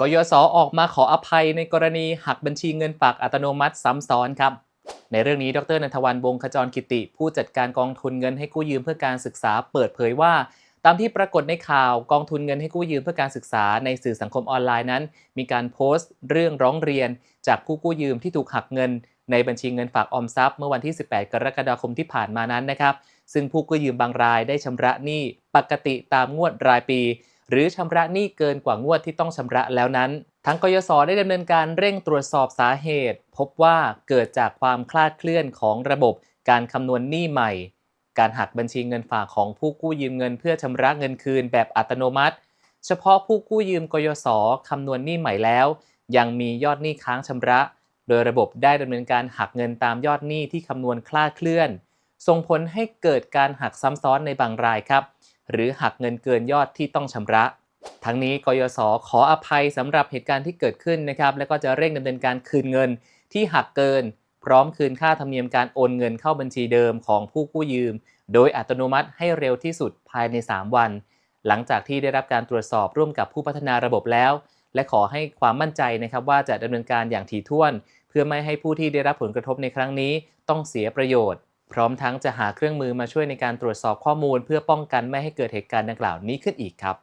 กยศออกมาขออภัยในกรณีหักบัญชีเงินฝากอัตโนมัติซ้ำซ้อนครับ ในเรื่องนี้ดรนันทวันวงขจรกิติ ผู้จัดการกองทุนเงินให้กู้ยืมเพื่อการศึกษาเปิดเผยว่า ตามที่ปรากฏในข่าวกองทุนเงินให้กู้ยืมเพื่อการศึกษาในสื่อสังคมออนไลน์นั้น มีการโพสต์เรื่องร้องเรียน จากผู้กู้ยืมที่ถูกหักเงิน ในบัญชีเงินฝากออมทรัพย์เมื่อวันที่ 18 กรกฎาคมที่ผ่านมานั้นนะครับซึ่งผู้กู้ยืมบางรายได้ชำระหนี้ปกติตามงวดรายปี หรือชำระหนี้เกินกว่างวดที่ต้องชำระแล้วนั้น ทั้งกยศได้ดำเนินการเร่งตรวจสอบสาเหตุ พบว่าเกิดจากความคลาดเคลื่อนของระบบการคำนวณหนี้ใหม่ การหักบัญชีเงินฝากของผู้กู้ยืมเงินเพื่อชำระเงินคืนแบบอัตโนมัติ เฉพาะผู้กู้ยืมกยศคำนวณหนี้ใหม่แล้ว ยังมียอดหนี้ค้างชำระ โดยระบบได้ดำเนินการหักเงินตามยอดหนี้ที่คำนวณคลาดเคลื่อน ส่งผลให้เกิดการหักซ้ำซ้อนในบางรายครับ หรือหักเงินเกินยอดที่ต้องชำระ ทั้งนี้กยศขออภัยสำหรับเหตุการณ์ที่เกิดขึ้นนะครับ และก็จะเร่งดำเนินการคืนเงินที่หักเกิน พร้อมคืนค่าธรรมเนียมการโอนเงินเข้าบัญชีเดิมของผู้กู้ยืม โดยอัตโนมัติให้เร็วที่สุดภายใน 3 วัน หลังจากที่ได้รับการตรวจสอบร่วมกับผู้พัฒนาระบบแล้ว และขอให้ความมั่นใจนะครับว่าจะดำเนินการอย่างถี่ถ้วน เพื่อไม่ให้ผู้ที่ได้รับผลกระทบในครั้งนี้ ต้องเสียประโยชน์ พร้อมทั้งจะหาเครื่องมือมาช่วยในการตรวจสอบข้อมูล เพื่อป้องกันไม่ให้เกิดเหตุการณ์ดังกล่าวนี้ขึ้นอีกครับ